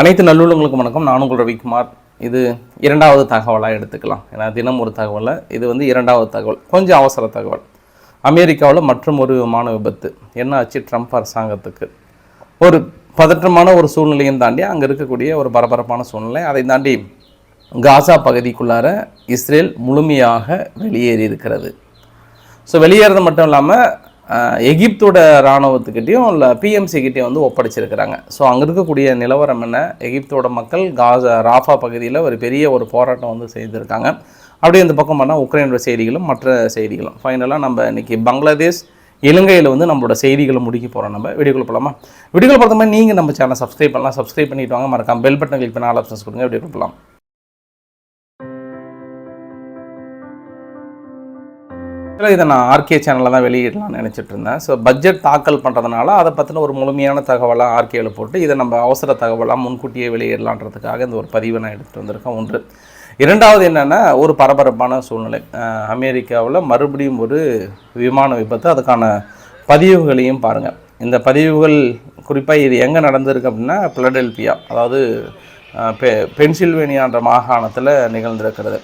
அனைத்து நல்லுள்ளங்களுக்கும் வணக்கம். நான் உங்கள் ரவிக்குமார். இது இரண்டாவது தகவலாக எடுத்துக்கலாம். ஏன்னா தினம் ஒரு தகவலை இது வந்து இரண்டாவது தகவல். கொஞ்சம் அவசர தகவல். அமெரிக்காவில் மற்றும் ஒரு விமான விபத்து. என்ன ஆச்சு? ட்ரம்ப் அரசாங்கத்துக்கு. ஒரு பதற்றமான ஒரு சூழ்நிலையும் தாண்டி அங்கே இருக்கக்கூடிய ஒரு பரபரப்பான சூழ்நிலை. அதை தாண்டி காசா பகுதிக்குள்ளார இஸ்ரேல் முழுமையாக வெளியேறி இருக்கிறது ஸோ வெளியேறது மட்டும் இல்லாமல் எகிப்தோட இராணுவத்துக்கிட்டேயும் இல்லை பிஎம்சிக்கிட்டேயும் வந்து ஒப்படைச்சிருக்கிறாங்க. ஸோ அங்கே இருக்கக்கூடிய நிலவரம் என்ன? எகிப்தோட மக்கள் காசா ராஃபா பகுதியில் ஒரு பெரிய ஒரு போராட்டம் வந்து செய்திருக்காங்க. அப்படியே இந்த பக்கம் பண்ணால் உக்ரைனோட செய்திகளும் மற்ற செய்திகளும். ஃபைனலாக நம்ம இன்றைக்கி பங்களாதேஷ் இலங்கையில் வந்து நம்மளோட செய்திகளை முடிக்க போகிறோம் நம்ம. வீடியோக்குள்ள போகலாமா வீடியோக்குள்ள பார்த்தோம்னா நீங்கள் நம்ம சேனல் சப்ஸ்கிரைப் பண்ணலாம். சப்ஸ்கிரைப் பண்ணிவிட்டு வாங்க. மறக்காம பெல் பட்டன் கிளிக் பண்ண ஆல் ஆப்ஷன்ஸ் கொடுங்க. வீடியோக்குள்ள போகலாம் இல்லை இதை நான் ஆர்கே சேனலில் தான் வெளியிடலாம்னு நினச்சிட்டு இருந்தேன். ஸோ பட்ஜெட் தாக்கல் பண்ணுறதுனால அதை பற்றின ஒரு முழுமையான தகவலாக ஆர்கேயில் போட்டு இதை நம்ம அவசர தகவலாக முன்கூட்டியே வெளியிடலான்றதுக்காக இந்த ஒரு பதிவை நான் எடுத்துகிட்டு வந்திருக்கேன். ஒன்று. இரண்டாவது என்னென்னா ஒரு பரபரப்பான சூழ்நிலை. அமெரிக்காவில் மறுபடியும் ஒரு விமான விபத்து. அதுக்கான பதிவுகளையும் பாருங்கள் இந்த பதிவுகள் குறிப்பாக இது எங்கே நடந்திருக்கு அப்படின்னா பிளடெல்பியா அதாவது பெ பென்சில்வேனியான்ற மாகாணத்தில் நிகழ்ந்திருக்கிறது.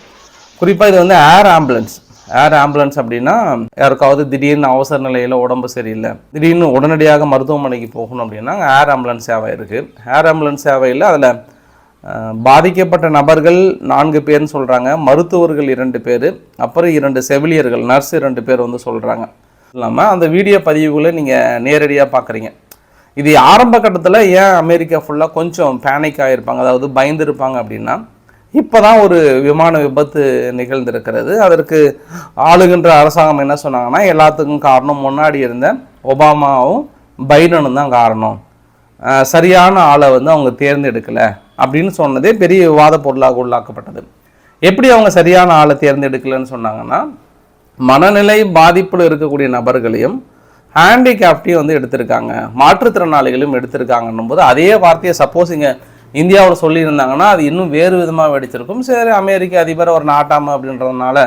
குறிப்பாக இது வந்து ஏர் ஆம்புலன்ஸ். ஏர் ஆம்புலன்ஸ் அப்படின்னா யாருக்காவது திடீர்னு அவசர நிலையில் உடம்பு சரியில்லை. திடீர்னு உடனடியாக மருத்துவமனைக்கு போகணும் அப்படின்னா ஏர் ஆம்புலன்ஸ் சேவை இருக்குது ஏர் ஆம்புலன்ஸ் சேவையில் அதில் பாதிக்கப்பட்ட நபர்கள் நான்கு பேர்னு சொல்கிறாங்க மருத்துவர்கள் இரண்டு பேர். அப்புறம் இரண்டு செவிலியர்கள் நர்ஸ் இரண்டு பேர் வந்து சொல்கிறாங்க இல்லாமல் அந்த வீடியோ பதிவுகளை நீங்கள் நேரடியாக பார்க்குறீங்க இது ஆரம்ப கட்டத்தில் ஏன் அமெரிக்கா ஃபுல்லாக கொஞ்சம் பேனிக் ஆகியிருப்பாங்க அதாவது பயந்துருப்பாங்க அப்படின்னா இப்போ தான் ஒரு விமான விபத்து நிகழ்ந்திருக்கிறது. அதற்கு ஆளுகின்ற அரசாங்கம் என்ன சொன்னாங்கன்னா எல்லாத்துக்கும் காரணம் முன்னாடி இருந்த ஒபாமாவும் பைடனும் தான் காரணம். சரியான ஆளை வந்து அவங்க தேர்ந்தெடுக்கலை அப்படின்னு சொன்னதே பெரிய விவாத பொருளாக உள்ளாக்கப்பட்டது. எப்படி அவங்க சரியான ஆளை தேர்ந்தெடுக்கலைன்னு சொன்னாங்கன்னா மனநிலை பாதிப்பில் இருக்கக்கூடிய நபர்களையும் ஹேண்டிகேப்டையும் வந்து எடுத்திருக்காங்க. மாற்றுத்திறனாளிகளும் எடுத்திருக்காங்கன்னும் போது அதே வார்த்தையை சப்போஸ் இங்கே இந்தியாவில் சொல்லியிருந்தாங்கன்னா அது இன்னும் வேறு விதமாக வெடிச்சிருக்கும். சரி அமெரிக்க அதிபர் ஒரு நாட்டாம அப்படின்றதுனால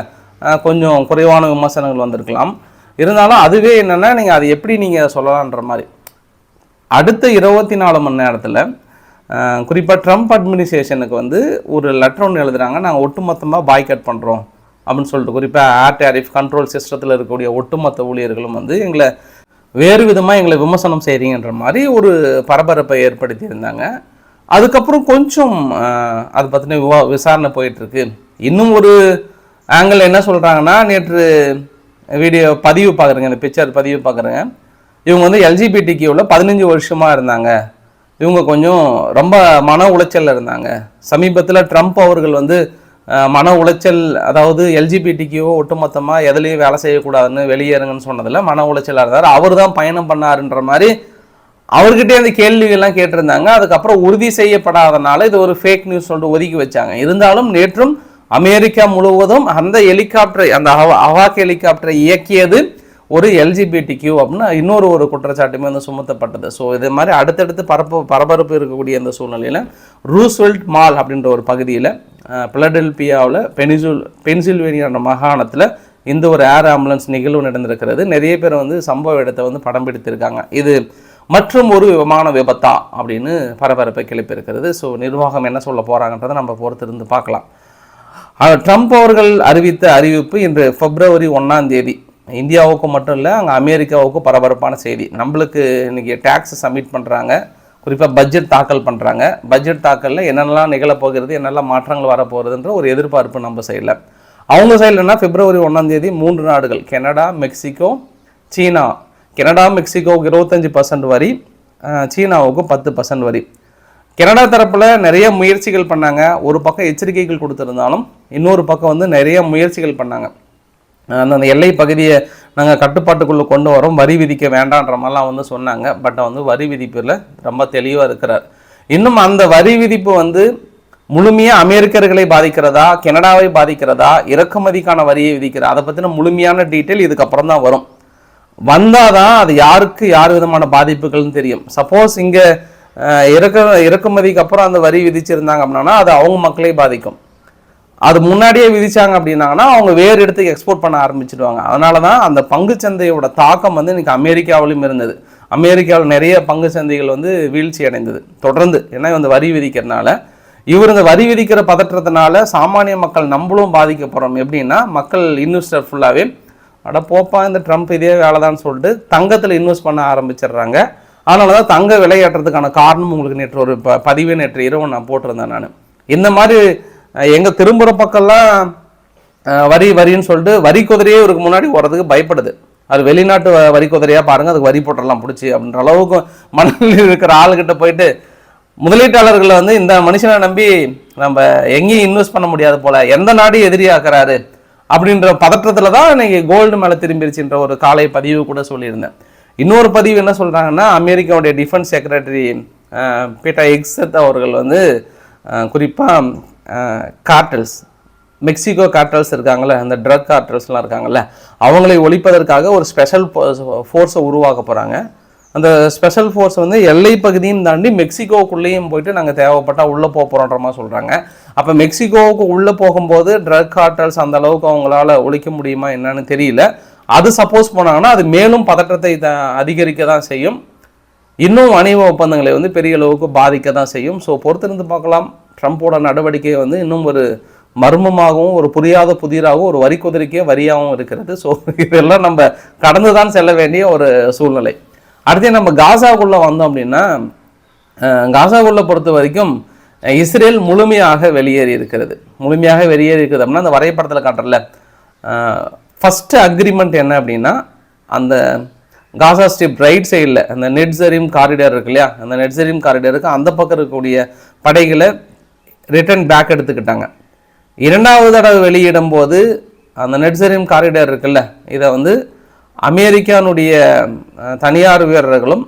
கொஞ்சம் குறைவான விமர்சனங்கள் வந்திருக்கலாம். இருந்தாலும் அதுவே என்னென்னா நீங்கள் அது எப்படி நீங்கள் சொல்லலான்ற மாதிரி. அடுத்த இருபத்தி நாலு மணி நேரத்தில் குறிப்பாக ட்ரம்ப் அட்மினிஸ்ட்ரேஷனுக்கு வந்து ஒரு லெட்டர் ஒன்று எழுதுறாங்க. நாங்கள் ஒட்டுமொத்தமாக பாய்கட் பண்ணுறோம் அப்படின்னு சொல்லிட்டு குறிப்பாக ஏர் டேரிஃப் கண்ட்ரோல் சிஸ்டத்தில் இருக்கக்கூடிய ஒட்டுமொத்த ஊழியர்களும் வந்து எங்களை வேறு விதமாக எங்களை விமர்சனம் செய்கிறீங்கன்ற மாதிரி ஒரு பரபரப்பை ஏற்படுத்தியிருந்தாங்க. அதுக்கப்புறம் கொஞ்சம் அதை பற்றின விவா விசாரணை போயிட்டுருக்கு. இன்னும் ஒரு ஆங்கிள் என்ன சொல்கிறாங்கன்னா நேற்று வீடியோ பதிவு பார்க்குறேங்க இந்த பிக்சர் பதிவு பார்க்குறேங்க இவங்க வந்து எல்ஜிபிடிக்கியூவில் பதினஞ்சு வருஷமாக இருந்தாங்க. இவங்க கொஞ்சம் ரொம்ப மன உளைச்சலில் இருந்தாங்க. சமீபத்தில் ட்ரம்ப் அவர்கள் வந்து மன உளைச்சல் அதாவது எல்ஜிபிடிக்கியோ ஒட்டுமொத்தமாக எதுலேயும் வேலை செய்யக்கூடாதுன்னு வெளியேறுங்கன்னு சொன்னதில் மன உளைச்சலாக இருந்தார். அவர் தான் பயணம் பண்ணாருன்ற மாதிரி அவர்கிட்டே அந்த கேள்விகள்லாம் கேட்டிருந்தாங்க. அதுக்கப்புறம் உறுதி செய்யப்படாதனால இது ஒரு ஃபேக் நியூஸ் சொல்லிட்டு ஒதுக்கி வச்சாங்க. இருந்தாலும் நேற்றும் அமெரிக்கா முழுவதும் அந்த ஹெலிகாப்டரை அந்த அவாக் ஹெலிகாப்டரை இயக்கியது ஒரு எல்ஜிபிடி கியூ அப்படின்னு இன்னொரு ஒரு குற்றச்சாட்டுமே வந்து சுமத்தப்பட்டது. ஸோ இது மாதிரி அடுத்தடுத்து பரப்பு பரபரப்பு இருக்கக்கூடிய இந்த சூழ்நிலையில் ரூஸ்வெல்ட் மால் அப்படின்ற ஒரு பகுதியில் பிளடெல்பியாவில் பெனிசுல் பென்சில்வேனியா மாகாணத்தில் இந்த ஒரு ஏர் ஆம்புலன்ஸ் நிகழ்வு நடந்திருக்கிறது. நிறைய பேர் வந்து சம்பவ இடத்தை வந்து படம் பிடித்திருக்காங்க. இது மற்றும் ஒரு விமான விபத்தா அப்படின்னு பரபரப்பை கிளப்பியிருக்கிறது. ஸோ நிர்வாகம் என்ன சொல்ல போகிறாங்கன்றதை நம்ம பொறுத்திருந்து பார்க்கலாம். ட்ரம்ப் அவர்கள் அறிவித்த அறிவிப்பு இன்று பிப்ரவரி ஒன்றாம் தேதி. இந்தியாவுக்கு மட்டும் இல்லை அங்கே அமெரிக்காவுக்கும் பரபரப்பான செய்தி. நம்மளுக்கு இன்றைக்கி டேக்ஸ் சப்மிட் பண்ணுறாங்க குறிப்பாக பட்ஜெட் தாக்கல் பண்ணுறாங்க பட்ஜெட் தாக்கலில் என்னென்னலாம் நிகழப்போகிறது என்னெல்லாம் மாற்றங்கள் வரப்போகிறதுன்ற ஒரு எதிர்பார்ப்பு நம்ம சைடில். அவங்க சைடில்னா பிப்ரவரி ஒன்றாம் தேதி மூன்று நாடுகள் கனடா மெக்சிகோ சீனா கனடா மெக்சிகோவுக்கு இருபத்தஞ்சி பர்சன்ட் வரி சீனாவுக்கும் சீனாவுக்கு பத்து பர்சன்ட் வரி. கனடா தரப்பில் நிறைய முயற்சிகள் பண்ணாங்க. ஒரு பக்கம் எச்சரிக்கைகள் கொடுத்துருந்தாலும் இன்னொரு பக்கம் வந்து நிறைய முயற்சிகள் பண்ணாங்க. அந்த எல்லை பகுதியை நாங்கள் கட்டுப்பாட்டுக்குள்ளே கொண்டு வரோம். வரி விதிக்க வேண்டான்ற மாதிரிலாம் வந்து சொன்னாங்க. பட் வந்து வரி விதிப்பில் ரொம்ப தெளிவாக இருக்கிறார். இன்னும் அந்த வரி விதிப்பு வந்து முழுமையாக அமெரிக்கர்களை பாதிக்கிறதா கனடாவை பாதிக்கிறதா இறக்குமதிக்கான வரியை விதிக்கிறதா அதை பற்றின முழுமையான டீட்டெயில் இதுக்கப்புறம் தான் வரும். வந்தால் தான் அது யாருக்கு யார் விதமான பாதிப்புகள்னு தெரியும். சப்போஸ் இங்கே இறக்க இறக்குமதிக்கு அப்புறம் அந்த வரி விதிச்சிருந்தாங்க அப்படின்னா அது அவங்க மக்களே பாதிக்கும். அது முன்னாடியே விதிச்சாங்க அப்படின்னாங்கன்னா அவங்க வேறு இடத்துக்கு எக்ஸ்போர்ட் பண்ண ஆரம்பிச்சிடுவாங்க. அதனால தான் அந்த பங்கு சந்தையோட தாக்கம் வந்து இன்னைக்கு அமெரிக்காவிலும் இருந்தது. அமெரிக்காவில் நிறைய பங்கு சந்தைகள் வந்து வீழ்ச்சி அடைந்தது. தொடர்ந்து ஏன்னா இந்த வரி விதிக்கிறதுனால. இவர் இந்த வரி விதிக்கிற பதற்றத்தினால சாமானிய மக்கள் நம்மளும் பாதிக்கப்படுறோம் எப்படின்னா மக்கள் இன்வெஸ்டர் ஃபுல்லாகவே அட போப்பா இந்த ட்ரம்ப் இதே வேலைதான்னு சொல்லிட்டு தங்கத்தில் இன்வெஸ்ட் பண்ண ஆரம்பிச்சிடுறாங்க. அதனால தான் தங்க விலையேற்றத்துக்கான காரணம் உங்களுக்கு நேற்று ஒரு ப பதிவே நேற்று இரவு நான் போட்டிருந்தேன் நான். இந்த மாதிரி எங்கள் திரும்புகிற பக்கம்லாம் வரி வரின்னு சொல்லிட்டு வரி குதிரையே இவருக்கு முன்னாடி ஓடுறதுக்கு பயப்படுது. அது வெளிநாட்டு வரி குதிரையாக பாருங்கள் அதுக்கு வரி போட்டுடலாம் பிடிச்சி அப்படின்ற அளவுக்கு மனநிலையில் இருக்கிற ஆளுகிட்ட போயிட்டு முதலீட்டாளர்களை வந்து இந்த மனுஷனை நம்பி நம்ம எங்கேயும் இன்வெஸ்ட் பண்ண முடியாது போல் எந்த நாடு எதிரியாக்குறாரு அப்படின்ற பதற்றத்தில் தான் இன்னைக்கு கோல்டு மேலே திரும்பிடுச்சுன்ற ஒரு காலை பதிவு கூட சொல்லியிருந்தேன். இன்னொரு பதிவு என்ன சொல்கிறாங்கன்னா அமெரிக்காவுடைய டிஃபென்ஸ் செக்ரட்டரி பீட்டா எக்ஸத் அவர்கள் வந்து குறிப்பாக கார்டல்ஸ் மெக்சிகோ கார்டல்ஸ் இருக்காங்கள்ல அந்த ட்ரக் கார்டல்ஸ்லாம் இருக்காங்கல்ல அவங்களை ஒழிப்பதற்காக ஒரு ஸ்பெஷல் ஃபோர்ஸை உருவாக்க போகிறாங்க அந்த ஸ்பெஷல் ஃபோர்ஸ் வந்து எல்லை பகுதியும் தாண்டி மெக்சிகோக்குள்ளேயும் போயிட்டு நாங்கள் தேவைப்பட்டால் உள்ளே போக போகிறோன்ற மாதிரி சொல்கிறாங்க அப்போ மெக்சிகோவுக்கு உள்ளே போகும்போது ட்ரக் கார்டல்ஸ் அந்த அளவுக்கு அவங்களால ஒழிக்க முடியுமா என்னன்னு தெரியல. அது சப்போஸ் போனாங்கன்னா அது மேலும் பதற்றத்தை த- அதிகரிக்க தான் செய்யும். இன்னும் வணிக ஒப்பந்தங்களை வந்து பெரிய அளவுக்கு பாதிக்க தான் செய்யும். ஸோ பொறுத்திருந்து பார்க்கலாம். ட்ரம்ப்போட நடவடிக்கை வந்து இன்னும் ஒரு மர்மமாகவும் ஒரு புரியாத புதிராகவும் ஒரு வரி குதிரைக்கே வரியாகவும் இருக்கிறது. ஸோ இதெல்லாம் நம்ம கடந்து தான் செல்ல வேண்டிய ஒரு சூழ்நிலை. அடுத்து நம்ம காசாக்குள்ளே வந்தோம் அப்படின்னா அஹ், காசாக்குள்ளே பொறுத்த வரைக்கும் இஸ்ரேல் முழுமையாக வெளியேறி இருக்கிறது. முழுமையாக வெளியேறி இருக்குது அப்படின்னா அந்த வரைபடத்தில் காட்டுறல ஃபஸ்ட்டு அக்ரிமெண்ட் என்ன அப்படின்னா அந்த காசா ஸ்ட்ரிப் ரைட் சைடில் அந்த நெட்ஸரிம் காரிடர் இருக்கு இல்லையா? அந்த நெட்ஸரிம் காரிடருக்கு அந்த பக்கம் இருக்கக்கூடிய படைகளை ரிட்டர்ன் பேக் எடுத்துக்கிட்டாங்க. இரண்டாவது தடவை வெளியிடும் போது அந்த நெட்ஸரிம் காரிடர் இருக்குல்ல இதை வந்து அமெரிக்கானுடைய தனியார் வீரர்களும்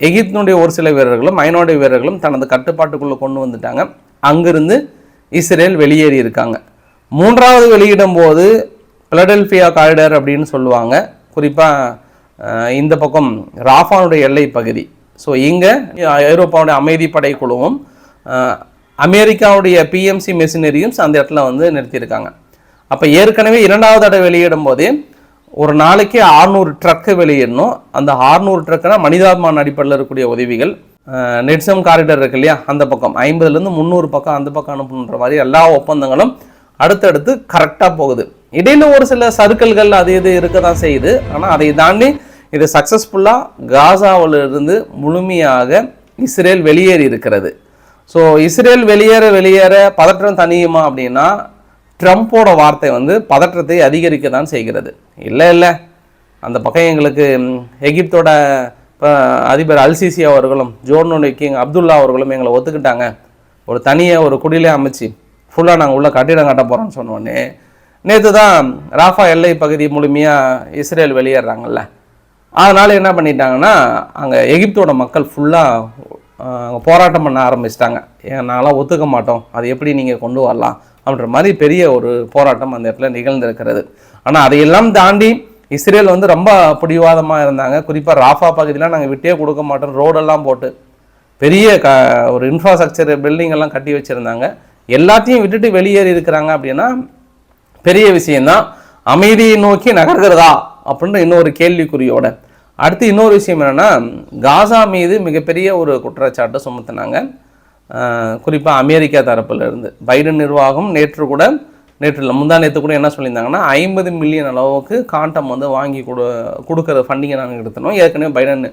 எகிப்தினுடைய ஒரு சில வீரர்களும் ஐநோடைய வீரர்களும் தனது கட்டுப்பாட்டுக்குள்ளே கொண்டு வந்துட்டாங்க. அங்கிருந்து இஸ்ரேல் வெளியேறி இருக்காங்க. மூன்றாவது வெளியிடும் போது பிளடெல்ஃபியா காரிடர் அப்படின்னு சொல்லுவாங்க. குறிப்பாக இந்த பக்கம் ராஃபானுடைய எல்லை பகுதி. ஸோ இங்கே ஐரோப்பாவுடைய அமைதி படை குழுவும் அமெரிக்காவுடைய பிஎம்சி மெஷினரியும் அந்த இடத்துல வந்து நிறுத்தியிருக்காங்க. அப்போ ஏற்கனவே இரண்டாவது தடவை வெளியிடும் போதே ஒரு நாளைக்கு 600 ட்ரக்கு வெளியிடணும் அந்த 600 ட்ரக்குனா மனிதாபிமான அடிப்படையில் இருக்கக்கூடிய உதவிகள். நெட்சம் காரிடர் இருக்கு இல்லையா? அந்த பக்கம். ஐம்பதுலேருந்து முந்நூறு பக்கம் அந்த பக்கம் அனுப்பணுன்ற மாதிரி எல்லா ஒப்பந்தங்களும் அடுத்தடுத்து கரெக்டாக போகுது. இடையில ஒரு சில சர்க்கிள்கள் அது இது இருக்க தான் செய்யுது. ஆனால் அதை தாண்டி இது சக்ஸஸ்ஃபுல்லாக காசாவிலிருந்து முழுமையாக இஸ்ரேல் வெளியேறி இருக்கிறது. ஸோ இஸ்ரேல் வெளியேற வெளியேற பதற்றம் தனியுமா அப்படின்னா ட்ரம்ப்போட வார்த்தை வந்து பதற்றத்தை அதிகரிக்க தான் செய்கிறது. இல்லை இல்லை. அந்த பக்கம் எங்களுக்கு எகிப்தோட இப்போ அதிபர் அல்சிசி அவர்களும் ஜோர்னுடைய கிங் அப்துல்லா அவர்களும் எங்களை ஒத்துக்கிட்டாங்க. ஒரு தனியாக ஒரு குடிலே அமைச்சு ஃபுல்லாக நாங்கள் உள்ள கட்டிடம் கட்ட போகிறோம்னு சொன்னோடனே நேற்று தான் ராஃபா எல்லை பகுதி முழுமையாக இஸ்ரேல் வெளியேறாங்கல்ல. அதனால் என்ன பண்ணிட்டாங்கன்னா அங்கே எகிப்தோட மக்கள் ஃபுல்லாக போராட்டம் பண்ண ஆரம்பிச்சிட்டாங்க. ஏன் ஒத்துக்க மாட்டோம். அது எப்படி நீங்கள் கொண்டு வரலாம்? அப்படின்ற மாதிரி பெரிய ஒரு போராட்டம் அந்த இடத்துல நிகழ்ந்திருக்கிறது. ஆனால் அதையெல்லாம் தாண்டி இஸ்ரேல் வந்து ரொம்ப பிடிவாதமாக இருந்தாங்க. குறிப்பாக ராஃபா பகுதியெலாம் நாங்கள் விட்டே கொடுக்க மாட்டோம். ரோடெல்லாம் போட்டு பெரிய க ஒரு இன்ஃப்ராஸ்ட்ரக்சர் பில்டிங் எல்லாம் கட்டி வச்சுருந்தாங்க. எல்லாத்தையும் விட்டுட்டு வெளியேறி இருக்கிறாங்க அப்படின்னா பெரிய விஷயந்தான் அமைதியை நோக்கி நகர்கிறதா அப்படின்ற இன்னொரு கேள்விக்குறியோட. அடுத்து இன்னொரு விஷயம் என்னென்னா காசா மீது மிகப்பெரிய ஒரு குற்றச்சாட்டை சுமத்துனாங்க. குறிப்பாக அமெரிக்கா தரப்பிலிருந்து. பைடன் நிர்வாகம் நேற்று கூட நேற்று இல்லை முந்தா நேற்று கூட என்ன சொல்லியிருந்தாங்கன்னா ஐம்பது மில்லியன் அளவுக்கு காண்டம் வந்து வாங்கி கொடு கொடுக்குற ஃபண்டிங்கை நாங்கள் எடுத்தணும் ஏற்கனவே பைடன்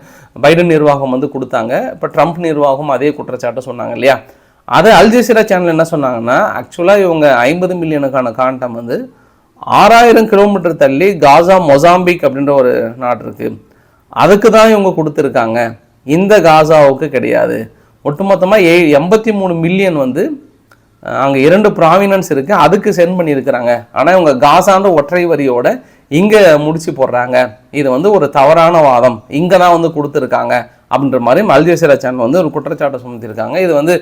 பைடன் நிர்வாகம் வந்து கொடுத்தாங்க. இப்போ ட்ரம்ப் நிர்வாகம் அதே குற்றச்சாட்டை சொன்னாங்க இல்லையா? அது அல்ஜசீரா சேனல் என்ன சொன்னாங்கன்னா ஆக்சுவலாக இவங்க ஐம்பது மில்லியனுக்கான காண்டம் வந்து ஆறாயிரம் கிலோமீட்டர் தள்ளி காசா மொசாம்பிக் அப்படின்ற ஒரு நாடு இருக்குது அதுக்கு தான் இவங்க கொடுத்துருக்காங்க. இந்த காசாவுக்கு கிடையாது. ஒட்டுமொத்தமாக ஏ எண்பத்தி மூணு மில்லியன் வந்து அங்கே இரண்டு ப்ராவினன்ஸ் இருக்குது அதுக்கு சென்ட் பண்ணியிருக்கிறாங்க. ஆனால் இவங்க காசான்ற ஒற்றை வரியோட இங்கே முடிச்சு போடுறாங்க. இது வந்து ஒரு தவறான வாதம். இங்கே தான் வந்து கொடுத்துருக்காங்க அப்படின்ற மாதிரி அல்ஜசீரா சேனல் வந்து ஒரு குற்றச்சாட்டை சுமத்திருக்காங்க இது வந்து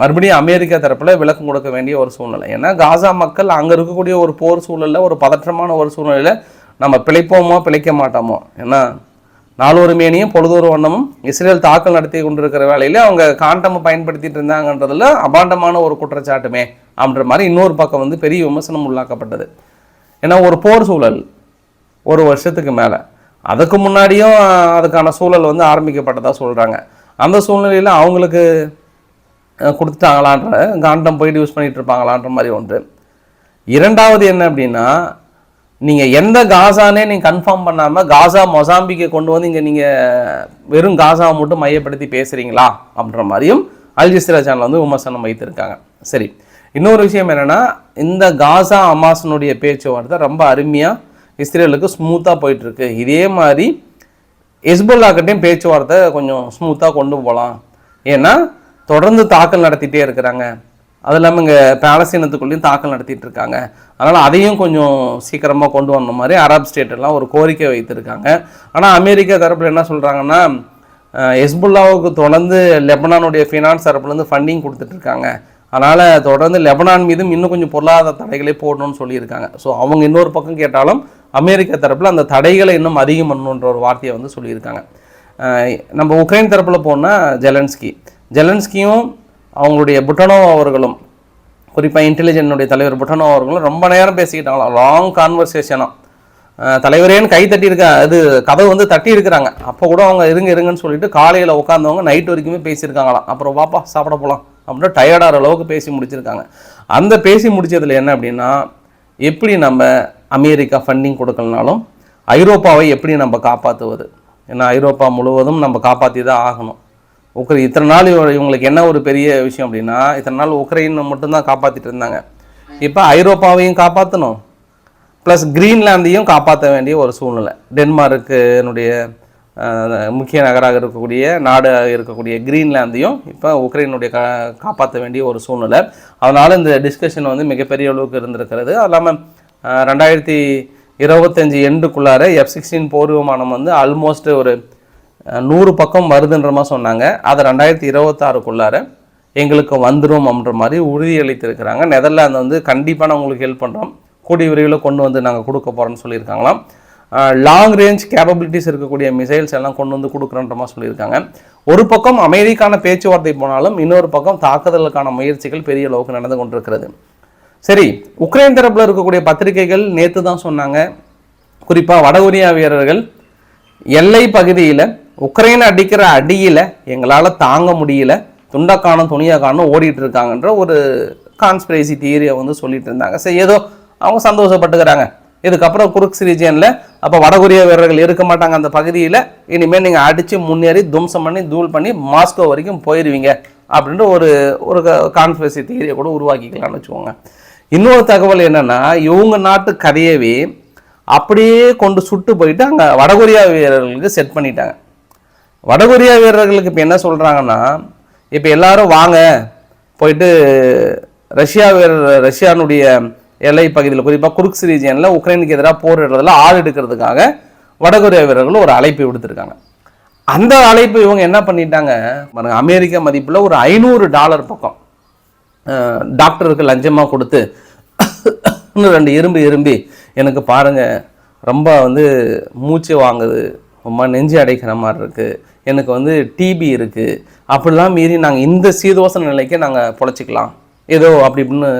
மறுபடியும் அமெரிக்கா தரப்பில் விளக்கம் கொடுக்க வேண்டிய ஒரு சூழ்நிலை. ஏன்னா காசா மக்கள் அங்கே இருக்கக்கூடிய ஒரு போர் சூழலில் ஒரு பதற்றமான ஒரு சூழ்நிலையில் நம்ம பிழைப்போமோ பிழைக்க மாட்டோமோ? ஏன்னா நாளொரு மேனியும் பொழுதொரு வண்ணமும் இஸ்ரேல் தாக்கல் நடத்தி கொண்டிருக்கிற வேலையில் அவங்க காண்டம் பயன்படுத்திட்டு இருந்தாங்கன்றதுல அபாண்டமான ஒரு குற்றச்சாட்டுமே அப்படின்ற மாதிரி இன்னொரு பக்கம் வந்து பெரிய விமர்சனம் உள்ளாக்கப்பட்டது. ஏன்னா ஒரு போர் சூழல் ஒரு வருஷத்துக்கு மேலே. அதுக்கு முன்னாடியும் அதுக்கான சூழல் வந்து ஆரம்பிக்கப்பட்டதாக சொல்கிறாங்க அந்த சூழ்நிலையில் அவங்களுக்கு கொடுத்துட்டாங்களான்ற காண்டம் போயிட்டு யூஸ் பண்ணிகிட்டு இருப்பாங்களான்ற மாதிரி ஒன்று. இரண்டாவது என்ன அப்படின்னா நீங்கள் எந்த காசானே நீங்கள் கன்ஃபார்ம் பண்ணாமல் காசா மொசாம்பிக்கை கொண்டு வந்து இங்கே நீங்கள் வெறும் காசாவை மட்டும் மையப்படுத்தி பேசுகிறீங்களா அப்படின்ற மாதிரியும் அல்ஜிஸ்ரா சேனல் வந்து விமர்சனம் வைத்திருக்காங்க. சரி. இன்னொரு விஷயம் என்னென்னா இந்த காசா அமாசனுடைய பேச்சுவார்த்தை ரொம்ப அருமையாக இஸ்ரேலுக்கு ஸ்மூத்தாக போயிட்டுருக்கு. இதே மாதிரி ஹெஸ்புல்லாக்கிட்டையும் பேச்சுவார்த்தை கொஞ்சம் ஸ்மூத்தாக கொண்டு போகலாம். ஏன்னா தொடர்ந்து தாக்கல் நடத்திட்டே இருக்கிறாங்க. அது இல்லாமல் இங்கே பேலஸ்தீனத்துக்குள்ளேயும் தாக்கல் நடத்திட்டு இருக்காங்க அதனால் அதையும் கொஞ்சம் சீக்கிரமாக கொண்டு வந்த மாதிரி அரப் ஸ்டேட்டெல்லாம் ஒரு கோரிக்கை வைத்திருக்காங்க. ஆனால் அமெரிக்கா தரப்பில் என்ன சொல்கிறாங்கன்னா ஹெஸ்புல்லாவுக்கு தொடர்ந்து லெபனானுடைய ஃபினான்ஸ் தரப்புலேருந்து ஃபண்டிங் கொடுத்துட்ருக்காங்க அதனால் தொடர்ந்து லெபனான் மீதும் இன்னும் கொஞ்சம் பொருளாதார தடைகளை போடணும்னு சொல்லியிருக்காங்க. ஸோ அவங்க இன்னொரு பக்கம் கேட்டாலும் அமெரிக்க தரப்பில் அந்த தடைகளை இன்னும் அதிகம் பண்ணணுன்ற ஒரு வார்த்தையை வந்து சொல்லியிருக்காங்க. நம்ம உக்ரைன் தரப்பில் போனால் ஜெலன்ஸ்கி. ஜெலன்ஸ்கியும் அவங்களுடைய புட்டனோ அவர்களும் குறிப்பாக இன்டெலிஜென்னுடைய தலைவர் புட்டனோ அவர்களும் ரொம்ப நேரம் பேசிக்கிட்டாங்களாம் லாங் கான்வர்சேஷனாக தலைவரேன்னு கை தட்டியிருக்காங்க இது கதவு வந்து தட்டி இருக்கிறாங்க. அப்போ கூட அவங்க இருங்க இருங்கன்னு சொல்லிட்டு காலையில் உட்காந்தவங்க நைட் வரைக்குமே பேசியிருக்காங்களாம். அப்புறம் வாப்பா சாப்பிட போகலாம் அப்படின்னா டயர்டாகிற அளவுக்கு பேசி முடிச்சிருக்காங்க. அந்த பேசி முடித்ததில் என்ன அப்படின்னா எப்படி நம்ம அமெரிக்கா ஃபண்டிங் கொடுக்கலனாலும் ஐரோப்பாவை எப்படி நம்ம காப்பாற்றுவது ஏன்னா ஐரோப்பா முழுவதும் நம்ம காப்பாற்றி தான் ஆகணும். உக்ரை இத்தனை நாள் இவங்களுக்கு என்ன ஒரு பெரிய விஷயம் அப்படின்னா இத்தனை நாள் உக்ரைனை மட்டும்தான் காப்பாற்றிட்டு இருந்தாங்க. இப்போ ஐரோப்பாவையும் காப்பாற்றணும் ப்ளஸ் கிரீன்லாந்தையும் காப்பாற்ற வேண்டிய ஒரு சூழ்நிலை. டென்மார்க்கினுடைய முக்கிய நகராக இருக்கக்கூடிய நாடாக இருக்கக்கூடிய கிரீன்லாந்தையும் இப்போ உக்ரைனுடைய கா காப்பாற்ற வேண்டிய ஒரு சூழ்நிலை. அதனால் இந்த டிஸ்கஷன் வந்து மிகப்பெரிய அளவுக்கு இருந்திருக்கிறது. அது இல்லாமல் ரெண்டாயிரத்தி இருபத்தஞ்சி எண்டுக்குள்ளார எஃப் சிக்ஸ்டீன் போர் விமானம் வந்து ஆல்மோஸ்ட் ஒரு நூறு பக்கம் வருதுன்ற மாதிரி சொன்னாங்க. அது ரெண்டாயிரத்தி இருபத்தாறுக்குள்ளார எங்களுக்கு வந்துடும் அப்படின்ற மாதிரி உறுதியளித்திருக்கிறாங்க. நெதர்லாந்து வந்து கண்டிப்பாக நான் உங்களுக்கு ஹெல்ப் பண்ணுறோம் கூடிய விரைவில் கொண்டு வந்து நாங்கள் கொடுக்க போகிறோம்னு சொல்லியிருக்காங்களாம். லாங் ரேஞ்ச் கேப்பபிலிட்டிஸ் இருக்கக்கூடிய மிசைல்ஸ் எல்லாம் கொண்டு வந்து கொடுக்குறன்ற மாதிரி சொல்லியிருக்காங்க. ஒரு பக்கம் அமெரிக்கான பேச்சுவார்த்தை போனாலும் இன்னொரு பக்கம் தாக்குதலுக்கான முயற்சிகள் பெரிய அளவுக்கு நடந்து கொண்டிருக்கிறது. சரி உக்ரைன் தரப்பில் இருக்கக்கூடிய பத்திரிகைகள் நேற்று தான் சொன்னாங்க. குறிப்பாக வடகொரியா வீரர்கள் எல்லை பகுதியில் உக்ரைன் அடிக்கிற அடியில் எங்களால் தாங்க முடியல. துண்டா காணும் ஓடிட்டு இருக்காங்கன்ற ஒரு கான்ஸ்பிரேசி தியரியை வந்து சொல்லிட்டு இருந்தாங்க. சரி ஏதோ அவங்க சந்தோஷப்பட்டுக்கிறாங்க. இதுக்கப்புறம் குருக்ஸ் ரீஜியனில் அப்போ வடகொரிய வீரர்கள் இருக்க மாட்டாங்க அந்த பகுதியில். இனிமேல் நீங்கள் அடித்து முன்னேறி தும்சம் பண்ணி தூள் பண்ணி மாஸ்கோ வரைக்கும் போயிடுவீங்க அப்படின்ற ஒரு ஒரு கான்ஸ்பிரசி தியரியை கூட உருவாக்கிக்கலாம்னு வச்சுக்கோங்க. இன்னொரு தகவல் என்னென்னா இவங்க நாட்டு கதையவே அப்படியே கொண்டு சுட்டு போயிட்டு அங்கே வடகொரியா வீரர்களுக்கு செட் பண்ணிட்டாங்க. வடகொரியா வீரர்களுக்கு இப்போ என்ன சொல்கிறாங்கன்னா இப்போ எல்லாரும் வாங்க போயிட்டு ரஷ்யா வீரர் ரஷ்யானுடைய எல்லை பகுதியில் குறிப்பாக குருக்ஸ் ரீஜியனில் உக்ரைனுக்கு எதிராக போரிடுறதுல ஆள் எடுக்கிறதுக்காக வடகொரியா வீரர்கள் ஒரு அழைப்பு விடுத்திருக்காங்க. அந்த அழைப்பு இவங்க என்ன பண்ணிட்டாங்க? பாருங்க அமெரிக்க மதிப்பில் ஒரு ஐநூறு டாலர் பக்கம் டாக்டருக்கு லஞ்சமாக கொடுத்து இன்னும் ரெண்டு இரும்பு இரும்பி எனக்கு பாருங்கள் ரொம்ப வந்து மூச்சு வாங்குது. அம்மா நெஞ்சு அடைக்கிற மாதிரி இருக்குது எனக்கு வந்து டிபி இருக்குது அப்படிலாம் மீறி நாங்கள் இந்த சீதோசன நிலைக்கு நாங்கள் பொழைச்சிக்கலாம். ஏதோ அப்படி இப்படின்னு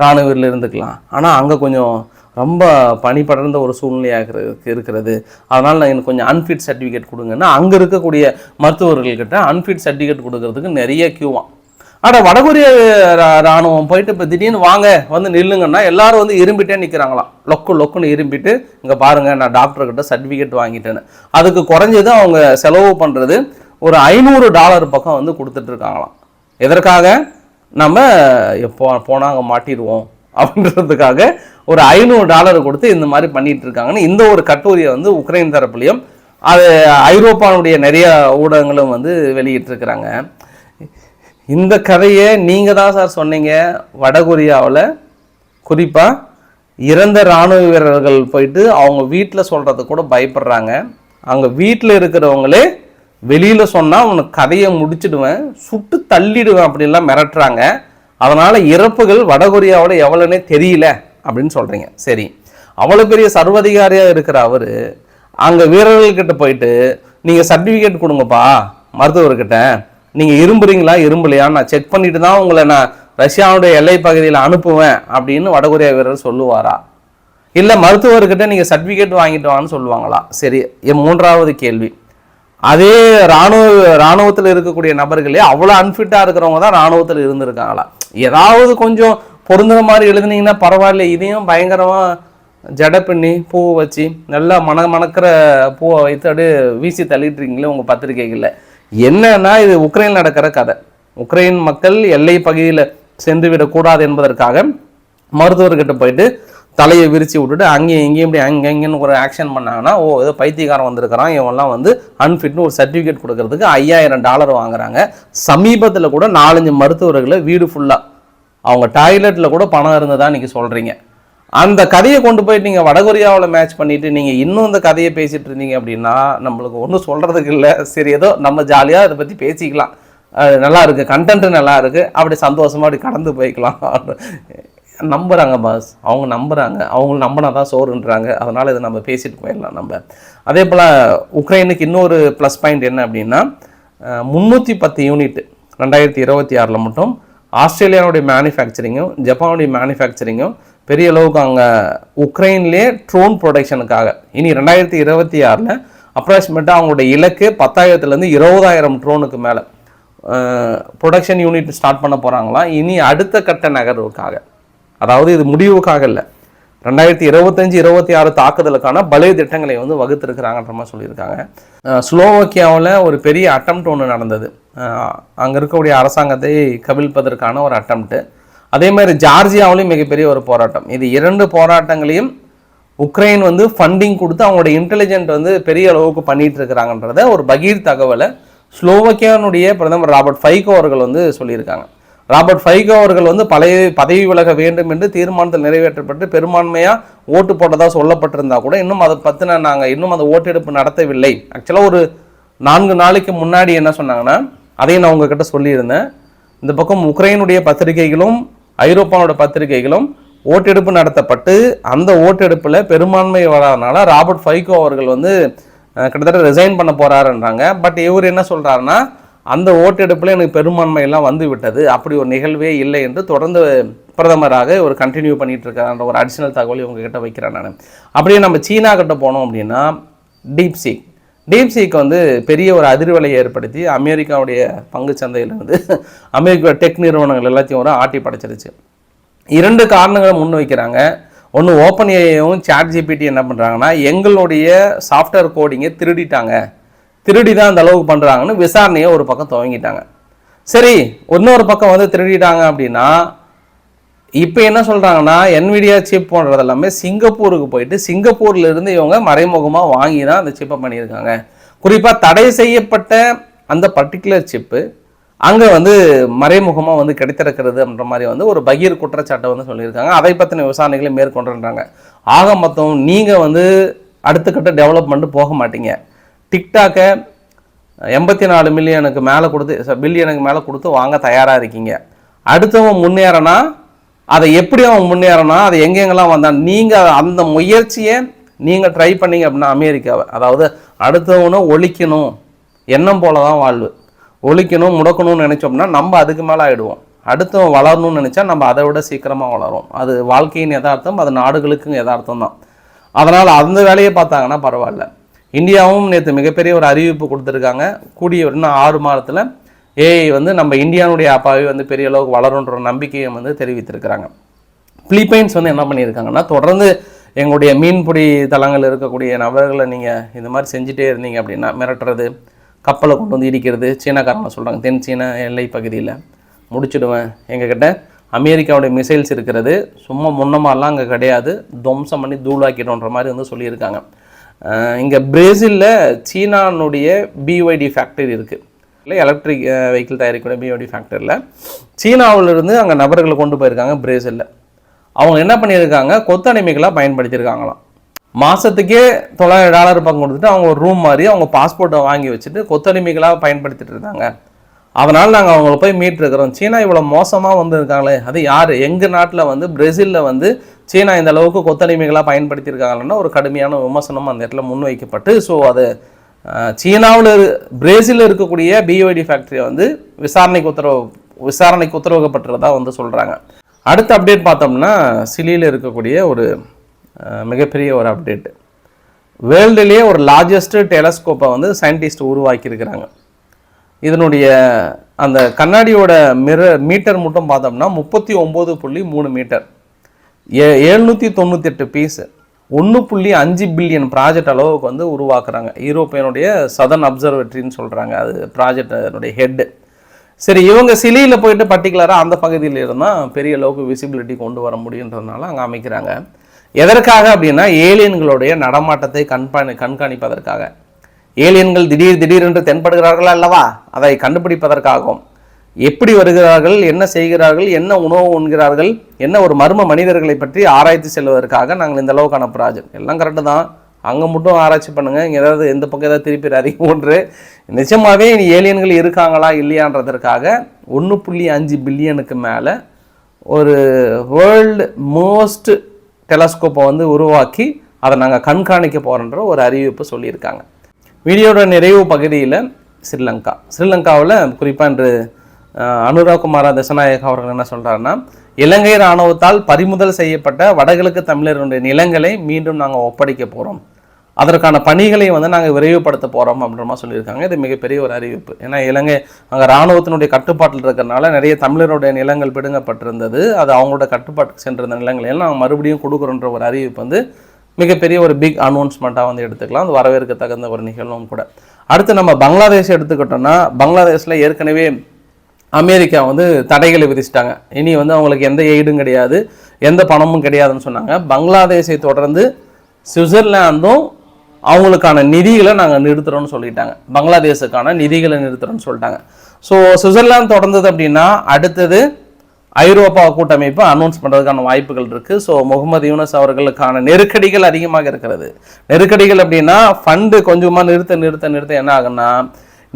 இராணுவரில் இருந்துக்கலாம். ஆனால் அங்கே கொஞ்சம் ரொம்ப பனி படர்ந்த ஒரு சூழ்நிலையாக இருக்கிறது. அதனால் நான் எனக்கு கொஞ்சம் அன்ஃபிட் சர்டிஃபிகேட் கொடுங்கன்னா அங்கே இருக்கக்கூடிய மருத்துவர்கள்கிட்ட அன்ஃபிட் சர்டிஃபிகேட் கொடுக்கறதுக்கு நிறைய க்யூவான் ஆனால் வடகொரிய ரா- ராணுவம் போயிட்டு இப்போ திடீர்னு வாங்க வந்து நில்லுங்கன்னா எல்லாரும் வந்து இரும்பிட்டே நிற்கிறாங்களாம் லொக்கு லொக்குன்னு இரும்பிட்டு இங்கே பாருங்கள் நான் டாக்டர்கிட்ட சர்டிஃபிகேட் வாங்கிட்டேன்னு. அதுக்கு குறைஞ்சது அவங்க செலவு பண்ணுறது ஒரு ஐநூறு டாலர் பக்கம் வந்து கொடுத்துட்ருக்காங்களாம் எதற்காக? நம்ம எப்போ போனால் அங்கே மாட்டிடுவோம் அப்படின்றதுக்காக ஒரு ஐநூறு டாலர் கொடுத்து இந்த மாதிரி பண்ணிகிட்டு இருக்காங்கன்னு இந்த ஒரு கட்டுரையை வந்து உக்ரைன் தரப்புலையும் அது ஐரோப்பாவுடைய நிறைய ஊடகங்களும் வந்து வெளியிட்டிருக்கிறாங்க. இந்த கதையை நீங்கள் தான் சார் சொன்னீங்க வடகொரியாவில். குறிப்பாக இறந்த இராணுவ வீரர்கள் போயிட்டு அவங்க வீட்டில் சொல்கிறது கூட பயப்படுறாங்க. அங்கே வீட்டில் இருக்கிறவங்களே வெளியில் சொன்னால் உனக்கு கதையை முடிச்சிடுவேன் சுட்டு தள்ளிடுவேன் அப்படின்லாம் மிரட்டுறாங்க. அதனால் இறப்புகள் வடகொரியாவில் எவ்வளோனே தெரியல அப்படின்னு சொல்கிறீங்க சரி. அவ்வளோ பெரிய சர்வதிகாரியாக இருக்கிற அவர் அங்கே வீரர்கள்கிட்ட போயிட்டு நீங்கள் சர்டிஃபிகேட் கொடுங்கப்பா மருத்துவர்கிட்ட. நீங்கள் இரும்புறீங்களா? இரும்புலையா நான் செக் பண்ணிட்டு தான் உங்களை நான் ரஷ்யாவுடைய எல்லை பகுதியில் அனுப்புவேன் அப்படின்னு வடகொரியா வீரர் சொல்லுவாரா? இல்லை மருத்துவர்கிட்ட நீங்கள் சர்டிஃபிகேட் வாங்கிட்டு வான்னு சொல்லுவாங்களா? சரி என் மூன்றாவது கேள்வி. அதே ராணுவ ராணுவத்தில் இருக்கக்கூடிய நபர்களே அவ்வளோ அன்ஃபிட்டாக இருக்கிறவங்க தான் ராணுவத்தில் இருந்திருக்காங்களா? ஏதாவது கொஞ்சம் பொருந்துற மாதிரி எழுதுனீங்கன்னா பரவாயில்ல. இதையும் பயங்கரமாக ஜடை பண்ணி பூவை வச்சு நல்லா மண மணக்கிற பூவை வைத்து அப்படியே வீசி தள்ளிட்டு இருக்கீங்களே உங்கள் பத்திரிகைகளில். என்னன்னா இது உக்ரைன் நடக்கிற கதை. உக்ரைன் மக்கள் எல்லை பகுதியில் சென்று விடக்கூடாது என்பதற்காக மருத்துவர்கிட்ட போயிட்டு தலையை விரித்து விட்டுட்டு அங்கேயும் இங்கேயும் இப்படி அங்கே இங்கேன்னு ஒரு ஆக்ஷன் பண்ணாங்கன்னா ஓ ஏதோ பைத்தியக்காரன் வந்திருக்கிறான் இவன்லாம் வந்து அன்ஃபிட்னு ஒரு சர்டிஃபிகேட் கொடுக்கறதுக்கு ஐயாயிரம் டாலர் வாங்குறாங்க. சமீபத்தில் கூட நாலஞ்சு மருத்துவர்களை வீடு ஃபுல்லாக அவங்க டாய்லெட்டில் கூட பணம் இருந்ததா இன்றைக்கி சொல்கிறீங்க அந்த கதையை கொண்டு போயிட்டு நீங்கள் வடகொரியாவில் மேட்ச் பண்ணிட்டு நீங்கள் இன்னும் இந்த கதையை பேசிகிட்டு இருந்தீங்க அப்படின்னா நம்மளுக்கு ஒன்றும் சொல்கிறதுக்கு இல்லை. சரி ஏதோ நம்ம ஜாலியாக அதை பற்றி பேசிக்கலாம். அது நல்லா இருக்கு. நல்லா இருக்குது அப்படி சந்தோஷமாக அப்படி கடந்து போய்க்கலாம். நம்புகிறாங்க பாஸ் அவங்க நம்புகிறாங்க அவங்க நம்பினா தான் சோறுன்றாங்க. அதனால் இதை நம்ம பேசிட்டு போயிடலாம் நம்ம. அதே போல் உக்ரைனுக்கு இன்னொரு ப்ளஸ் பாயிண்ட் என்ன அப்படின்னா முந்நூற்றி பத்து யூனிட் ரெண்டாயிரத்தி இருபத்தி ஆறில் மட்டும் ஆஸ்திரேலியாவுடைய மேனுஃபேக்சரிங்கும் ஜப்பானுடைய மேனுஃபேக்சரிங்கும் பெரிய அளவுக்கு அங்கே உக்ரைன்லேயே ட்ரோன் ப்ரொடக்ஷனுக்காக இனி ரெண்டாயிரத்தி இருபத்தி ஆறில் அப்ராக்சிமேட்டாக அவங்களோட இலக்கு பத்தாயிரத்துலேருந்து இருபதாயிரம் ட்ரோனுக்கு மேலே. ப்ரொடக்ஷன் யூனிட் ஸ்டார்ட் பண்ண போகிறாங்களாம் இனி அடுத்த கட்ட நகர்வுக்காக. அதாவது இது முடிவுக்காக இல்லை. ரெண்டாயிரத்தி இருபத்தஞ்சு இருபத்தி ஆறு தாக்குதலுக்கான பலே திட்டங்களை வந்து வகுத்திருக்கிறாங்கன்ற மாதிரி சொல்லியிருக்காங்க. ஸ்லோவோக்கியாவில் ஒரு பெரிய அட்டம்ப்ட் ஒன்று நடந்தது. அங்கே இருக்கக்கூடிய அரசாங்கத்தை கவிழ்ப்பதற்கான ஒரு அட்டம்ப்ட்டு அதே மாதிரி ஜார்ஜியாவிலையும் மிகப்பெரிய ஒரு போராட்டம். இது இரண்டு போராட்டங்களையும் உக்ரைன் வந்து ஃபண்டிங் கொடுத்து அவங்களோட இன்டெலிஜென்ட் வந்து பெரிய அளவுக்கு பண்ணிட்டு இருக்கிறாங்கன்றத ஒரு பகீர் தகவலை ஸ்லோவக்கியானுடைய பிரதமர் ராபர்ட் ஃபைகோ அவர்கள் வந்து சொல்லியிருக்காங்க. ராபர்ட் ஃபைகோ அவர்கள் வந்து பழைய பதவி விலக வேண்டும் என்று தீர்மானத்தில் நிறைவேற்றப்பட்டு பெரும்பான்மையாக ஓட்டு போட்டதாக சொல்லப்பட்டிருந்தா கூட இன்னும் அதை பற்றின நாங்கள் இன்னும் அந்த ஓட்டெடுப்பு நடத்தவில்லை. ஆக்சுவலாக ஒரு நான்கு நாளைக்கு முன்னாடி என்ன சொன்னாங்கன்னா அதையும் நான் உங்ககிட்ட சொல்லியிருந்தேன். இந்த பக்கம் உக்ரைனுடைய பத்திரிகைகளும் ஐரோப்பாவோட பத்திரிகைகளும் ஓட்டெடுப்பு நடத்தப்பட்டு அந்த ஓட்டெடுப்பில் பெரும்பான்மை வராதனால ராபர்ட் ஃபைகோ அவர்கள் வந்து கிட்டத்தட்ட ரிசைன் பண்ண போகிறாருன்றாங்க பட் இவர் என்ன சொல்கிறாருன்னா அந்த ஓட்டெடுப்பில் எனக்கு பெரும்பான்மை எல்லாம் வந்து விட்டது. அப்படி ஒரு நிகழ்வே இல்லை என்று தொடர்ந்து பிரதமராக ஒரு கண்டினியூ பண்ணிட்டு இருக்காருன்ற ஒரு அடிஷனல் தகவல் உங்ககிட்ட வைக்கிறேன் நான். அப்படியே நம்ம சீனா கிட்ட போனோம் அப்படின்னா டீப் சீக் டீப் வந்து பெரிய ஒரு அதிர்வலை ஏற்படுத்தி அமெரிக்காவுடைய பங்கு சந்தையில் வந்து அமெரிக்கா டெக் நிறுவனங்கள் எல்லாத்தையும் ஒரு ஆட்டி படைச்சிருச்சு. இரண்டு காரணங்களை முன் வைக்கிறாங்க ஒன்று ஓப்பன் ஏஐயும் சாட் ஜிபிடி என்ன பண்ணுறாங்கன்னா எங்களுடைய சாஃப்ட்வேர் கோடிங்கை திருடிட்டாங்க. திருடி தான் அந்த அளவுக்கு பண்ணுறாங்கன்னு விசாரணையை ஒரு பக்கம் துவங்கிட்டாங்க. சரி இன்னொரு பக்கம் வந்து திருடிட்டாங்க அப்படின்னா இப்போ என்ன சொல்கிறாங்கன்னா என்விடியா சிப் போன்றது எல்லாமே சிங்கப்பூருக்கு போயிட்டு சிங்கப்பூர்லேருந்து இவங்க மறைமுகமாக வாங்கி தான் அந்த சிப்பை பண்ணியிருக்காங்க. குறிப்பாக தடை செய்யப்பட்ட அந்த பர்டிகுலர் சிப்பு அங்கே வந்து மறைமுகமாக வந்து கிடைத்திருக்கிறது அப்படின்ற மாதிரி வந்து ஒரு பகீர் குற்றச்சாட்டை வந்து சொல்லியிருக்காங்க. அதை பற்றின விசாரணைகளை மேற்கொண்டுன்றாங்க. ஆக மொத்தம் நீங்கள் வந்து அடுத்த கட்ட போக மாட்டீங்க. டிக்டாக்கை எண்பத்தி நாலு மில்லியனுக்கு மேலே கொடுத்து பில்லியனுக்கு மேலே கொடுத்து வாங்க தயாராக இருக்கீங்க. அடுத்தவன் முன்னேறனா அதை எப்படி அவன் முன்னேறனா அதை எங்கெங்கெல்லாம் வந்தான் நீங்கள் அந்த முயற்சியை நீங்கள் ட்ரை பண்ணீங்க அப்படின்னா அமெரிக்காவை. அதாவது அடுத்தவனை ஒழிக்கணும். எண்ணம் போல தான் வாழ்வு. ஒழிக்கணும் முடக்கணும்னு நினச்சோம்னா நம்ம அதுக்கு மேலே ஆகிடுவோம் அடுத்தவன் வளரணும்னு நினச்சா நம்ம அதை விட சீக்கிரமாக வளரும் அது வாழ்க்கையின் யதார்த்தம் அது நாடுகளுக்கும் யதார்த்தம் தான். அதனால் அந்த வேலையை பார்த்தாங்கன்னா பரவாயில்ல. இந்தியாவும் நேற்று மிகப்பெரிய ஒரு அறிவிப்பு கொடுத்துருக்காங்க. கூடிய இன்னும் ஆறு மாதத்தில் ஏஐ வந்து நம்ம இந்தியானுடைய அப்பாவே வந்து பெரிய அளவுக்கு வளருன்ற நம்பிக்கையை வந்து தெரிவித்திருக்கிறாங்க. பிலிப்பைன்ஸ் வந்து என்ன பண்ணியிருக்காங்கன்னா தொடர்ந்து எங்களுடைய மீன்பிடி தளங்கள் இருக்கக்கூடிய நபர்களை நீங்கள் இந்த மாதிரி செஞ்சுட்டே இருந்தீங்க அப்படின்னா மிரட்டுறது கப்பலை கொண்டு வந்து இடிக்கிறது சீனாக்காரங்க சொல்கிறாங்க தென் சீன எல்லை பகுதியில் முடிச்சிடுவேன் எங்ககிட்ட அமெரிக்காவுடைய மிசைல்ஸ் இருக்கிறது சும்மா முன்னமாலாம் அங்கே கிடையாது துவம்சம் பண்ணி தூளாக்கிடும்ன்ற மாதிரி வந்து சொல்லியிருக்காங்க. இங்கே பிரேசிலில் சீனானுடைய பிஒய்டி ஃபேக்டரி இருக்குது இல்லை எலக்ட்ரிக் வெஹிக்கிள் தயாரிக்கக்கூடிய பிஓடி ஃபேக்டரியில் சீனாவிலிருந்து அங்கே நபர்களை கொண்டு போயிருக்காங்க பிரேசிலில். அவங்க என்ன பண்ணியிருக்காங்க கொத்தடிமைகளாக பயன்படுத்தியிருக்காங்களாம். மாதத்துக்கே தொள்ளாயிரம் டாலர் பங்கு கொடுத்துட்டு அவங்க ஒரு ரூம் மாதிரி அவங்க பாஸ்போர்ட்டை வாங்கி வச்சுட்டு கொத்தடிமைகளாக பயன்படுத்திட்டு இருந்தாங்க. அதனால் நாங்கள் அவங்கள போய் மீட்டிருக்கிறோம் சீனா இவ்வளோ மோசமாக வந்து இருக்காங்களே அது யார்? எங்கள் நாட்டில் வந்து பிரேசிலில் வந்து சீனா இந்த அளவுக்கு கொத்தடிமைகளாக பயன்படுத்தியிருக்காங்கன்னா ஒரு கடுமையான விமர்சனம் அந்த இடத்துல முன்வைக்கப்பட்டு ஸோ அது சீனாவில் பிரேசிலில் இருக்கக்கூடிய பிஓடி ஃபேக்டரியை வந்து விசாரணைக்கு உத்தரவு விசாரணைக்கு உத்தரவுகப்பட்டுறதா வந்து சொல்கிறாங்க அடுத்த அப்டேட் பார்த்தோம்னா சிலியில் இருக்கக்கூடிய ஒரு மிகப்பெரிய ஒரு அப்டேட்டு வேர்ல்டுலேயே ஒரு லார்ஜஸ்ட்டு டெலஸ்கோப்பை வந்து சயின்டிஸ்ட் உருவாக்கியிருக்கிறாங்க. இதனுடைய அந்த கண்ணாடியோட மிர மீட்டர் மட்டும் பார்த்தோம்னா முப்பத்தி ஒம்பது புள்ளி மூணு மீட்டர் ஏ எழுநூற்றி தொண்ணூத்தெட்டு பீஸு ஒன்று புள்ளி அஞ்சு பில்லியன் ப்ராஜெக்ட் அளவுக்கு வந்து உருவாக்குறாங்க. யூரோப்பியனுடைய சதன் அப்சர்வேட்டரின்னு சொல்கிறாங்க அது ப்ராஜெக்டனுடைய ஹெட்டு சரி இவங்க சிலியில் போயிட்டு பர்டிகுலராக அந்த பகுதியில் இருந்தால் பெரிய அளவுக்கு விசிபிலிட்டி கொண்டு வர முடியுன்றதுனால அங்கே அமைக்கிறாங்க. எதற்காக அப்படின்னா ஏலியன்களுடைய நடமாட்டத்தை கண்காணி கண்காணிப்பதற்காக. ஏலியன்கள் திடீர் திடீரென்று தென்படுகிறார்களா அல்லவா? அதை கண்டுபிடிப்பதற்காகவும். எப்படி வருகிறார்கள் என்ன செய்கிறார்கள் என்ன உணவு உண்கிறார்கள் என்ன ஒரு மர்ம மனிதர்களை பற்றி ஆராய்ச்சி செல்வதற்காக நாங்கள் இந்த அளவுக்கான ப்ராஜெக்ட் எல்லாம் கரெக்டு தான். அங்கே மட்டும் ஆராய்ச்சி பண்ணுங்கள் இங்கே ஏதாவது எந்த பக்கம் ஏதாவது திருப்பிடாதீங்க ஒன்று நிஜமாகவே இனி ஏலியன்கள் இருக்காங்களா இல்லையான்றதற்காக ஒன்று புள்ளி அஞ்சு பில்லியனுக்கு மேலே ஒரு வேர்ல்டு மோஸ்ட் டெலஸ்கோப்பை வந்து உருவாக்கி அதை நாங்கள் கண்காணிக்க போகிறோன்ற ஒரு அறிவிப்பு சொல்லியிருக்காங்க. வீடியோட நிறைவு பகுதியில் ஸ்ரீலங்கா. ஸ்ரீலங்காவில் குறிப்பாக இன்று அஹ், அனுராக் குமார தசநாயக் அவர்கள் என்ன சொல்கிறாருன்னா இலங்கை இராணுவத்தால் பறிமுதல் செய்யப்பட்ட வடகிழக்கு தமிழர்களுடைய நிலங்களை மீண்டும் நாங்கள் ஒப்படைக்க போகிறோம் அதற்கான பணிகளை வந்து நாங்கள் விரைவுபடுத்த போகிறோம் அப்படின்ற மாதிரி சொல்லியிருக்காங்க. இது மிகப்பெரிய ஒரு அறிவிப்பு. ஏன்னா இலங்கை அங்கே இராணுவத்தினுடைய கட்டுப்பாட்டில் இருக்கிறனால நிறைய தமிழருடைய நிலங்கள் பிடுங்கப்பட்டிருந்தது. அது அவங்களோட கட்டுப்பாட்டுக்கு சென்றிருந்த நிலங்களை நாங்கள் மறுபடியும் கொடுக்குறோன்ற ஒரு அறிவிப்பு வந்து மிகப்பெரிய ஒரு பிக் அனௌன்ஸ்மெண்ட்டாக வந்து எடுத்துக்கலாம். அது வரவேற்க தகுந்த ஒரு நிகழ்வும் கூட. அடுத்து நம்ம பங்களாதேஷ் எடுத்துக்கிட்டோம்னா பங்களாதேஷில் ஏற்கனவே அமெரிக்கா வந்து தடைகளை விதிச்சிட்டாங்க. இனி வந்து அவங்களுக்கு எந்த எய்டும் கிடையாது எந்த பணமும் கிடையாதுன்னு சொன்னாங்க. பங்களாதேஷை தொடர்ந்து சுவிட்சர்லாந்தும் அவங்களுக்கான நிதிகளை நாங்கள் நிறுத்துகிறோம்னு சொல்லிட்டாங்க. பங்களாதேஷுக்கான நிதிகளை நிறுத்துகிறோன்னு சொல்லிட்டாங்க. ஸோ சுவிட்சர்லாந்து தொடர்ந்தது அப்படின்னா அடுத்தது ஐரோப்பா கூட்டமைப்பு அனௌன்ஸ் பண்ணுறதுக்கான வாய்ப்புகள் இருக்குது ஸோ முகமது யூனஸ் அவர்களுக்கான நெருக்கடிகள் அதிகமாக இருக்கிறது. நெருக்கடிகள் அப்படின்னா ஃபண்டு கொஞ்சமாக நிறுத்த நிறுத்த நிறுத்த என்ன ஆகுன்னா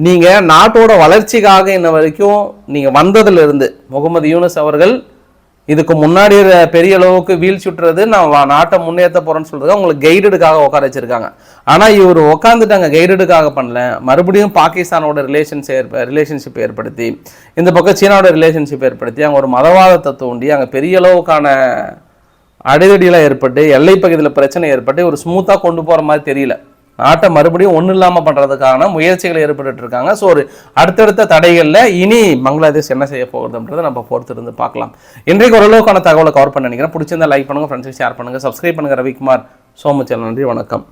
நீங்கள் நாட்டோட வளர்ச்சிக்காக இன்ன வரைக்கும் நீங்கள் வந்ததுலேருந்து முகமது யூனஸ் அவர்கள் இதுக்கு முன்னாடி பெரிய அளவுக்கு வீழ்ச்சுட்டுறது நான் வா- நாட்டை முன்னேற்ற போகிறேன்னு சொல்கிறது அவங்களுக்கு கைடடுக்காக உட்கார வச்சிருக்காங்க. ஆனால் இவர் உட்காந்துட்டாங்க கைடடுக்காக பண்ணல. மறுபடியும் பாகிஸ்தானோட ரிலேஷன்ஸ் ஏற்ப ரிலேஷன்ஷிப் ஏற்படுத்தி இந்த பக்கம் சீனாவோட ரிலேஷன்ஷிப் ஏற்படுத்தி அங்கே ஒரு மதவாதத்தை தூண்டி அங்கே பெரிய அளவுக்கான அடிதடியெல்லாம் ஏற்பட்டு எல்லை பகுதியில் பிரச்சனை ஏற்பட்டு ஒரு ஸ்மூத்தாக கொண்டு போகிற மாதிரி தெரியல. நாட்டை மறுபடியும் ஒன்றும் இல்லாமல் பண்ணுறதுக்கான முயற்சிகள் ஏற்பட்டு இருக்காங்க. ஸோ ஒரு அடுத்தடுத்த தடைகளில் இனி பங்களாதேஷ் என்ன செய்ய போகுதுன்றதை நம்ம பொறுத்திருந்து பார்க்கலாம். இன்றைக்கு ஓரளவுக்கான தகவலை கவர் பண்ண நினைக்கிறேன். பிடிச்சிருந்தா லைக் பண்ணுங்கள் ஃப்ரெண்ட்ஸுக்கு ஷேர் பண்ணுங்கள் சப்ஸ்கிரைப் பண்ணுங்கள் ரவிக்குமார் சோமச்சல் நன்றி வணக்கம்.